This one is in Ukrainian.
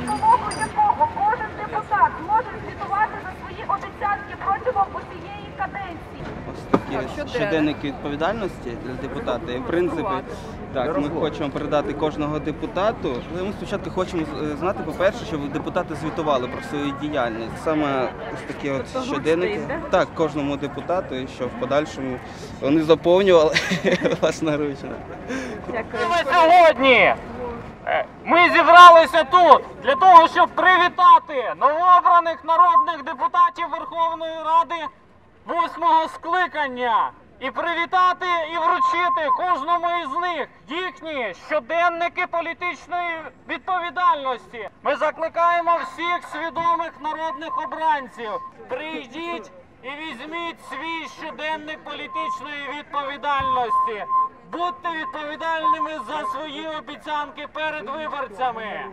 допомогою якого кожен депутат може звітувати за свої обіцянки протягом усієї каденції. Ось такі щоденники відповідальності для депутата. І в принципі, так ми хочемо передати кожного депутату. Ну, ми спочатку хочемо е, знати, по-перше, щоб депутати звітували про свою діяльність. Саме ось такі от щоденники так кожному депутату, і що в подальшому вони заповнювали власноручно. Дякую. Сьогодні ми зібралися тут для того, щоб привітати новообраних народних депутатів Верховної Ради восьмого скликання. І привітати і вручити кожному із них їхні щоденники політичної відповідальності. Ми закликаємо всіх свідомих народних обранців. Прийдіть і візьміть свій щоденник політичної відповідальності. Будьте відповідальними за свої обіцянки перед виборцями.